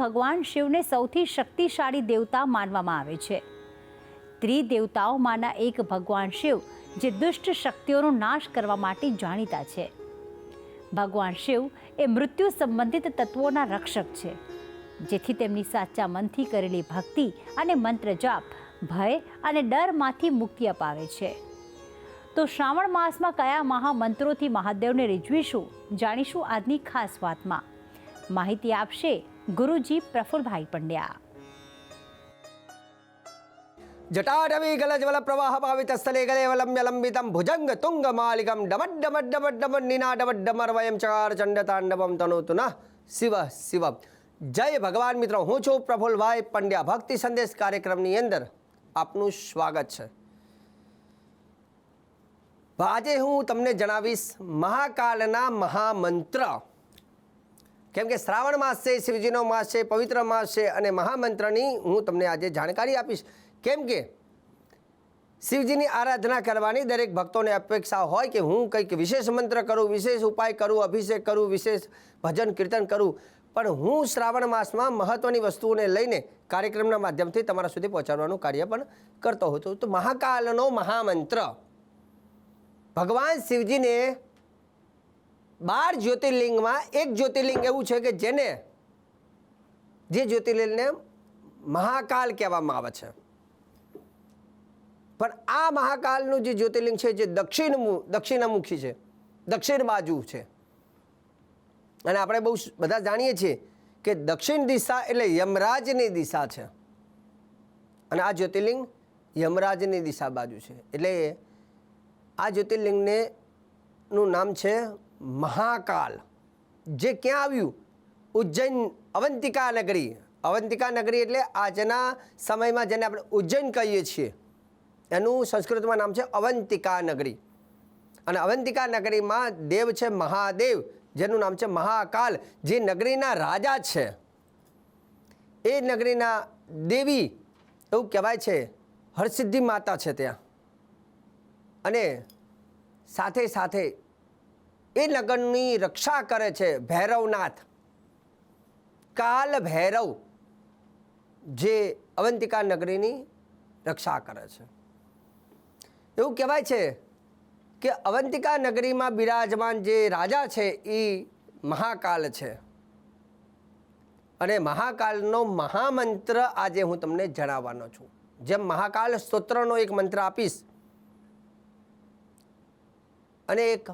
ભગવાન શિવને સૌથી શક્તિશાળી દેવતા માનવામાં આવે છે. ત્રિદેવતાઓમાંના એક ભગવાન શિવ જે દુષ્ટ શક્તિઓનો નાશ કરવા માટે જાણીતા છે. ભગવાન શિવ એ મૃત્યુ સંબંધિત તત્વોના રક્ષક છે. જેથી તેમની સાચા મનથી કરેલી ભક્તિ અને મંત્ર જાપ ભય અને ડરમાંથી મુક્તિ અપાવે છે. તો શ્રાવણ માસમાં કયા મહામંત્રોથી મહાદેવને રીઝવીશું, જાણીશું આજની ખાસ વાતમાં. માહિતી આપશે ગુરુજી પ્રફુલભાઈ પંડ્યા. જટાટવી ગલજવલ પ્રવાહ ભાવિત સ્થલે ગલે વલંબ્ય લંબિતમ ભુજંગ તુંગ માલિકમ ડમડ ડમડ ડમડ ડમડ નિનાડમડ ડમર વયમ ચકાર ચંડ તાંડવમ તનોતુ ન શિવ શિવ. જય ભગવાન મિત્રો, હું છું પ્રફુલભાઈ પંડ્યા. ભક્તિ સંદેશ કાર્યક્રમની અંદર આપનું સ્વાગત છે. આજે હું તમને જણાવીશ મહાકાલના મહામંત્ર. કેમ કે શ્રાવણ માસ છે શિવજીનો માસ છે પવિત્ર માસ છે અને મહામંત્રની હું તમને આજે જાણકારી આપીશ. કેમ કે શિવજીની આરાધના કરવાની દરેક ભક્તોને અપેક્ષા હોય કે હું કંઈક વિશેષ મંત્ર કરું, વિશેષ ઉપાય કરું, અભિષેક કરું, વિશેષ ભજન કીર્તન કરું. પણ હું શ્રાવણ માસમાં મહત્ત્વની વસ્તુઓને લઈને કાર્યક્રમના માધ્યમથી તમારા સુધી પહોંચાડવાનું કાર્ય પણ કરતો હતો તો મહાકાલનો મહામંત્ર. ભગવાન શિવજીને બાર જ્યોતિર્લિંગમાં એક જ્યોતિર્લિંગ એવું છે કે જેને જે જ્યોતિર્લિંગને મહાકાલ કહેવામાં આવે છે. પણ આ મહાકાલનું જે જ્યોતિર્લિંગ છે, જે દક્ષિણ દક્ષિણમુખી છે, દક્ષિણ બાજુ છે. અને આપણે બહુ બધા જાણીએ છીએ કે દક્ષિણ દિશા એટલે યમરાજની દિશા છે. અને આ જ્યોતિર્લિંગ યમરાજની દિશા બાજુ છે. એટલે આ જ્યોતિર્લિંગને નું નામ છે મહાકાલ, જે ક્યાં આવ્યું? ઉજ્જૈન અવંતિકા નગરી. અવંતિકા નગરી એટલે આજના સમયમાં જેને આપણે ઉજ્જૈન કહીએ છીએ. એનું સંસ્કૃતમાં નામ છે અવંતિકા નગરી. અને અવંતિકા નગરીમાં દેવ છે મહાદેવ, જેનું નામ છે મહાકાલ, જે નગરીના રાજા છે. એ નગરીના દેવી, એવું કહેવાય છે, હરસિદ્ધિ માતા છે ત્યાં. અને સાથે સાથે એ નગરની રક્ષા કરે છે ભૈરવનાથ. કાલ ભૈરવ જે અવંતિકા નગરીની રક્ષા કરે છે. એવું કહેવાય છે કે અવંતિકા નગરીમાં બિરાજમાન જે રાજા છે એ મહાકાલ છે. અને મહાકાલનો મહામંત્ર આજે હું તમને જણાવવાનો છું. જેમ મહાકાલ સ્તોત્રનો એક મંત્ર આપીશ. અને એક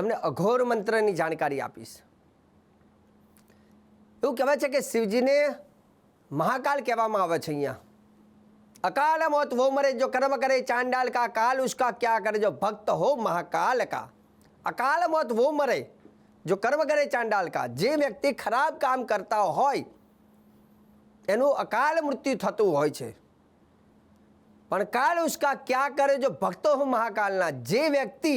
તમને અઘોર મંત્રની જાણકારી આપીશ. એવું કહેવાય છે કે શિવજીને મહાકાલ કહેવામાં આવે છે અહીંયા. અકાલ મોત વો મરે, જો કર્મ કરે ચાંડાલ કા, કાલ ઉસકા ક્યાં કરે, જો ભક્ત હો મહાકાલ કા. અકાલ મોત વો મરે, જો કર્મ કરે ચાંડાલ કા. જે વ્યક્તિ ખરાબ કામ કરતા હોય, એનું અકાલ મૃત્યુ થતું હોય છે. પણ કાલ ઉસકા ક્યાં કરે, જો ભક્તો હો મહાકાલના. જે વ્યક્તિ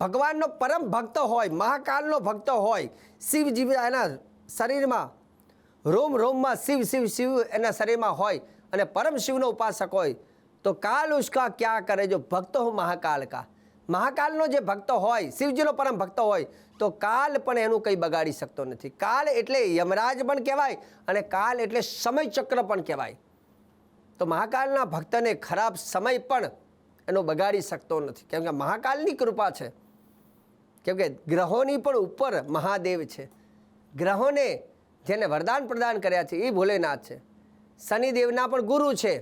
ભગવાનનો પરમ ભક્ત હોય, મહાકાલનો ભક્ત હોય શિવજી એના શરીરમાં, રોમ રોમમાં શિવ શિવ શિવ એના શરીરમાં હોય અને પરમ શિવનો ઉપાસક હોય, તો કાલ ઉસકા ક્યાં કરે જો ભક્તો હું મહાકાલ કા? મહાકાલનો જે ભક્ત હોય, શિવજીનો પરમ ભક્ત હોય, તો કાલ પણ એનું કંઈ બગાડી શકતો નથી. કાલ એટલે યમરાજ પણ કહેવાય અને કાલ એટલે સમયચક્ર પણ કહેવાય. તો મહાકાલના ભક્તને ખરાબ સમય પણ એનો બગાડી શકતો નથી. કેમ કે મહાકાલની કૃપા છે. કેમ કે ગ્રહોની પણ ઉપર મહાદેવ છે. ગ્રહોને જેને વરદાન પ્રદાન કર્યા છે એ ભોલેનાથ છે. શનિદેવના પણ ગુરુ છે.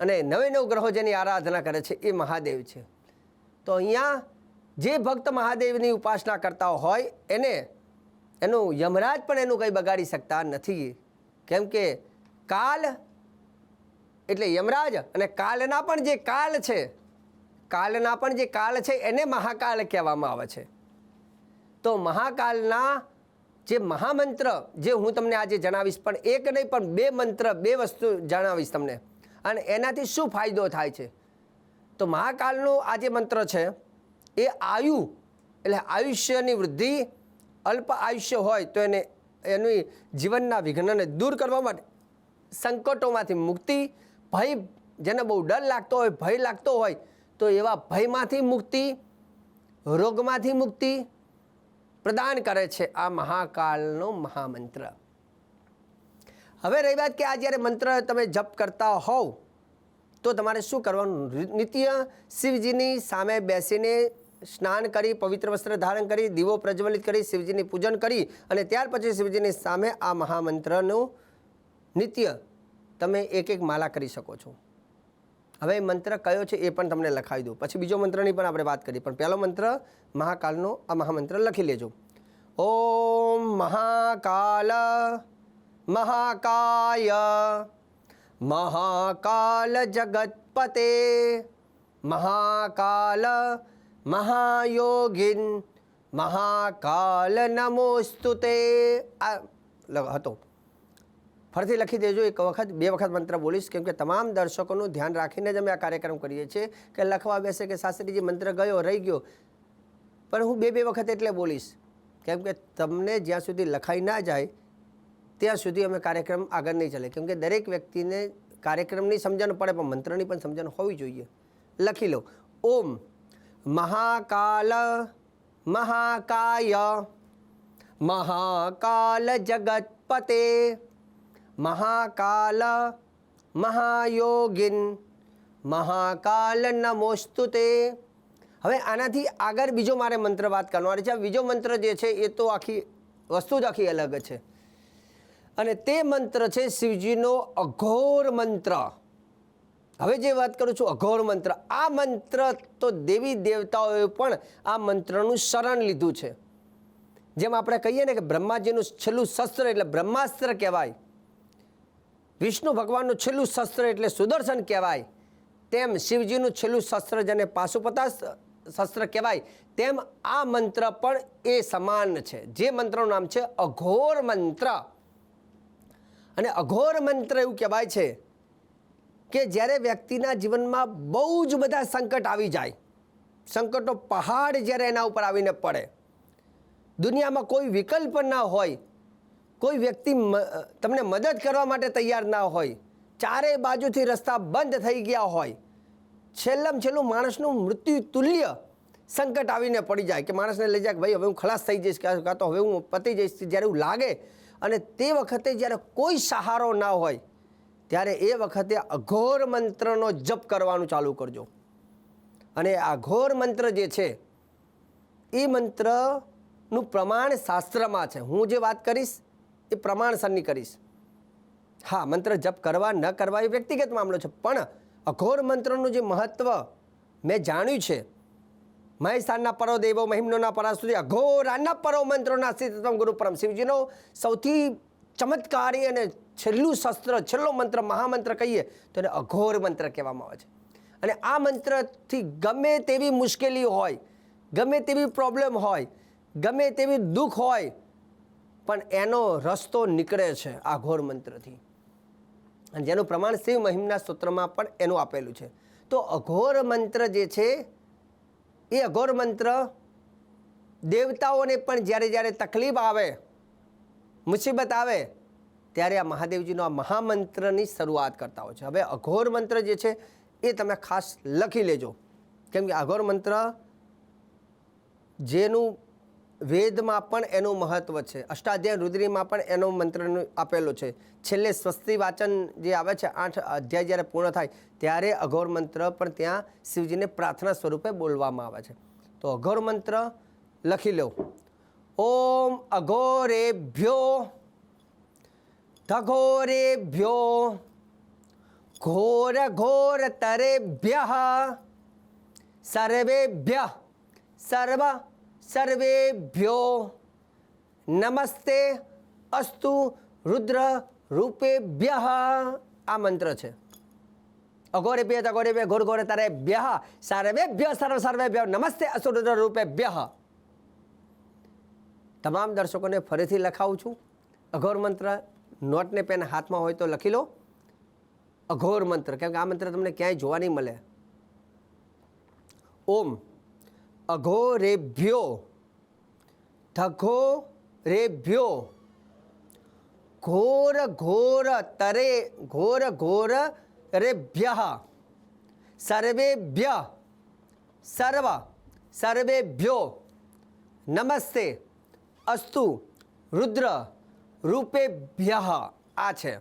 અને નવે નવ ગ્રહો જેની આરાધના કરે છે, એ મહાદેવ છે. તો અહીંયા જે ભક્ત મહાદેવની ઉપાસના કરતા હોય, એને એનું યમરાજ પણ એનું કંઈ બગાડી શકતા નથી. કેમ કે કાલ એટલે યમરાજ અને કાલના પણ જે કાલ છે કાલના પણ જે કાલ છે એને મહાકાલ કહેવામાં આવે છે. તો મહાકાલના જે મહામંત્ર, જે હું તમને આજે જણાવીશ, પણ એક નહીં, પણ બે મંત્ર, બે વસ્તુ જણાવીશ તમને. અને એનાથી શું ફાયદો થાય છે? તો મહાકાલનો આ જે મંત્ર છે, એ આયુ, એટલે આયુષ્યની વૃદ્ધિ, અલ્પ આયુષ્ય હોય તો એને, એની જીવનના વિઘ્નને દૂર કરવા માટે, સંકટોમાંથી મુક્તિ, ભય, જેને બહુ ડર લાગતો હોય, ભય લાગતો હોય તો એવા ભયમાંથી મુક્તિ, રોગમાંથી મુક્તિ પ્રદાન કરે છે આ મહાકાલનો મહામંત્ર. હવે રહી વાત કે આ જ્યારે મંત્ર તમે જપ કરતા હોવ, તો તમારે શું કરવાનું? નિત્ય શિવજીની સામે બેસીને સ્નાન કરી, પવિત્ર વસ્ત્ર ધારણ કરી, દીવો પ્રજ્વલિત કરી, શિવજીની પૂજન કરી અને ત્યાર પછી શિવજીની સામે આ મહામંત્રનું નિત્ય તમે એક એક માલા કરી શકો છો. હવે મંત્ર કયો છે એ પણ તમને લખાવી દઉં. પછી બીજો મંત્રની પણ આપણે વાત કરીએ. પણ પહેલો મંત્ર મહાકાલનો, આ મહામંત્ર લખી લેજો. ઓમ મહાકાલ, મહાકાય, મહાકાલ જગતપતે, મહાકાલ, મહાયોગિન, મહાકાલ નમોસ્તુતે. આ હતો. ફરીથી લખી દેજો, એક વખત, બે વખત મંત્ર બોલીશ, કેમ કે તમામ દર્શકોનું ધ્યાન રાખીને જ અમે આ કાર્યક્રમ કરીએ છીએ કે લખવા બેસે કે શાસ્ત્રીજી મંત્ર ગયો, રહી ગયો. પણ હું બે બે વખત એટલે બોલીશ, કેમ કે તમને જ્યાં સુધી લખાઈ ના જાય, ત્યાં સુધી અમે કાર્યક્રમ આગળ નહીં ચાલે. કેમ કે દરેક વ્યક્તિને કાર્યક્રમની સમજણ પડે, પણ મંત્રની પણ સમજણ હોવી જોઈએ. લખી લો, ઓમ મહાકાલ, મહાકાય, મહાકાલ જગતપતે મહાકાલ, મહાયોગિન, મહાકાલ નમોસ્તુતે હવે આનાથી આગળ બીજો મારે મંત્ર વાત કરવાની છે. બીજો મંત્ર જે છે એ તો આખી વસ્તુ જ આખી અલગ છે. અને તે મંત્ર છે શિવજીનો અઘોર મંત્ર. હવે જે વાત કરું છું, અઘોર મંત્ર. આ મંત્ર તો દેવી દેવતાઓએ પણ આ મંત્રનું શરણ લીધું છે. જેમ આપણે કહીએ ને કે બ્રહ્માજીનું છેલ્લું શસ્ત્ર એટલે બ્રહ્માસ્ત્ર કહેવાય. વિષ્ણુ ભગવાનનું છેલ્લું શસ્ત્ર એટલે સુદર્શન કહેવાય. તેમ શિવજીનું છેલ્લું શસ્ત્ર જેને પાશુપતા શસ્ત્ર કહેવાય, તેમ આ મંત્ર પણ એ સમાન છે. જે મંત્રનું નામ છે અઘોર મંત્ર. અને અઘોર મંત્ર એવું કહેવાય છે કે જ્યારે વ્યક્તિના જીવનમાં બહુ જ બધા સંકટ આવી જાય, સંકટનો પહાડ જ્યારે એના ઉપર આવીને પડે, દુનિયામાં કોઈ વિકલ્પ ના હોય કોઈ વ્યક્તિ તમને મદદ કરવા માટે તૈયાર ના હોય ચારે બાજુથી રસ્તા બંધ થઈ ગયા હોય, છેલ્લામાં છેલ્લું માણસનું મૃત્યુ તુલ્ય સંકટ આવીને પડી જાય કે માણસને લઈ જાય કે ભાઈ, હવે હું ખલાસ થઈ જઈશ કાં તો હવે હું પતી જઈશ, જ્યારે એવું લાગે અને તે વખતે જ્યારે કોઈ સહારો ના હોય, ત્યારે એ વખતે અઘોર મંત્રનો જપ કરવાનું ચાલુ કરજો. અને આ ઘોર મંત્ર જે છે, એ મંત્રનું પ્રમાણ શાસ્ત્રમાં છે. હું જે વાત કરીશ એ પ્રમાણસરની કરીશ. હા, મંત્ર જપ કરવા ન કરવા એ વ્યક્તિગત મામલો છે, પણ અઘોર મંત્રનું જે મહત્ત્વ મેં જાણ્યું છે મહેશાના પરો દેવો મહિમનોના પરા સુધી અઘોરાના પરો મંત્રોના સ્થિતમ ગુરુ પરમ શિવજીનો સૌથી ચમત્કારી અને છેલ્લું શસ્ત્ર, છેલ્લો મંત્ર, મહામંત્ર કહીએ, તો એને અઘોર મંત્ર કહેવામાં આવે છે. અને આ મંત્રથી ગમે તેવી મુશ્કેલી હોય, ગમે તેવી પ્રોબ્લેમ હોય, ગમે તેવી દુઃખ હોય પણ એનો રસ્તો નીકળે છે આ ઘોર મંત્રથી. અને જેનું પ્રમાણ શિવ મહિમના સૂત્રમાં પણ એનું આપેલું છે. તો અઘોર મંત્ર જે છે, એ અઘોર મંત્ર દેવતાઓને પણ જ્યારે જ્યારે તકલીફ આવે, મુસીબત આવે, ત્યારે આ મહાદેવજીનો આ મહામંત્રની શરૂઆત કરતા હોય છે. હવે અઘોર મંત્ર જે છે, એ તમે ખાસ લખી લેજો. કેમ કે અઘોર મંત્ર જેનું વેદમાં પણ એનું મહત્વ છે. અષ્ટાધ્યાય રુદ્રીમાં પણ એનો મંત્રનું આપેલો છે. છેલ્લે સ્વસ્તિ વાચન જે આવે છે, આઠ અધ્યાય જ્યારે પૂર્ણ થાય, ત્યારે અઘોર મંત્ર પણ ત્યાં શિવજીને પ્રાર્થના સ્વરૂપે બોલવામાં આવે છે. તો અઘોર મંત્ર લખી લો ઓમ અઘોરેભ્યો ધઘોરેભ્યો ઘોર ઘોર તરેભ્ય સર્વેભ્ય સર્વ સર્વેભ્યો નમસ્તે અસ્તુ રુદ્ર રૂપેભ્ય આ મંત્ર છે અઘોરેભ્ય તઘોરેભ્ય ઘોર ઘોર તરેભ્ય સર્વેભ્ય સર્વ સર્વેભ્ય નમસ્તે અસ્તુ રુદ્ર રૂપેભ્ય તમામ દર્શકોને ફરીથી લખાવું છું। અઘોર મંત્ર નોટને પેન હાથમાં હોય તો લખી લો। અઘોર મંત્ર, કેમ કે આ મંત્ર તમને ક્યાંય જોવા નહીં મળે। ઓમ અઘોરેભ્યો ધઘોરેભ્યો ઘોર ઘોર તરે ઘોર ઘોર રેભ્ય સર્વેભ્ય સર્વ સર્વેભ્યો નમસ્તે અસ્તુ રુદ્ર રૂપેભ્ય આ છે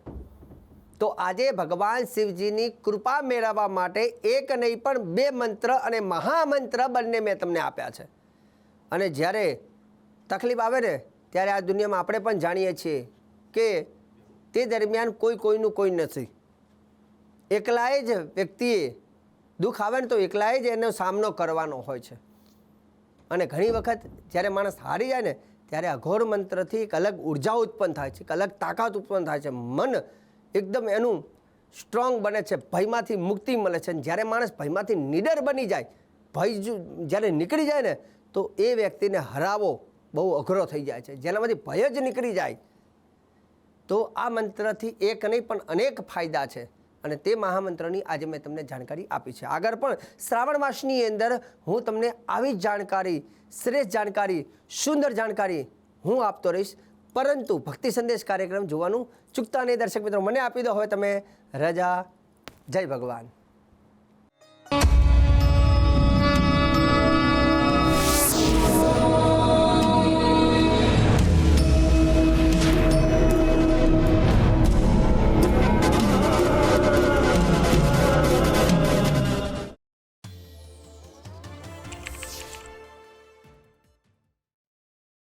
તો આજે ભગવાન શિવજીની કૃપા મેળવવા માટે એક નહીં પણ બે મંત્ર અને મહામંત્ર બંને મેં તમને આપ્યા છે. અને જ્યારે તકલીફ આવે ને, ત્યારે આ દુનિયામાં આપણે પણ જાણીએ છીએ કે તે દરમિયાન કોઈ કોઈનું કોઈ નથી. એકલાએ જ વ્યક્તિએ દુઃખ આવે ને તો એકલાએ જ એનો સામનો કરવાનો હોય છે. અને ઘણી વખત જ્યારે માણસ હારી જાય ને, ત્યારે અઘોર મંત્રથી એક અલગ ઊર્જા ઉત્પન્ન થાય છે, એક અલગ તાકાત ઉત્પન્ન થાય છે. મન એકદમ એનું સ્ટ્રોંગ બને છે, ભયમાંથી મુક્તિ મળે છે. અને જ્યારે માણસ ભયમાંથી નિડર બની જાય, ભય જ્યારે નીકળી જાય ને, તો એ વ્યક્તિને હરાવો બહુ અઘરો થઈ જાય છે. જેનામાંથી ભય જ નીકળી જાય. તો આ મંત્રથી એક નહીં, પણ અનેક ફાયદા છે. અને તે મહામંત્રની આજે મેં તમને જાણકારી આપી છે. આગળ પણ શ્રાવણ માસની અંદર હું તમને આવી જ જાણકારી, શ્રેષ્ઠ જાણકારી, સુંદર જાણકારી હું આપતો રહીશ. પરંતુ ભક્તિ સંદેશ કાર્યક્રમ જોવાનું ચૂકતા નહીં. દર્શક મિત્રો, મને આપી દો. હવે તમે રજા. જય ભગવાન.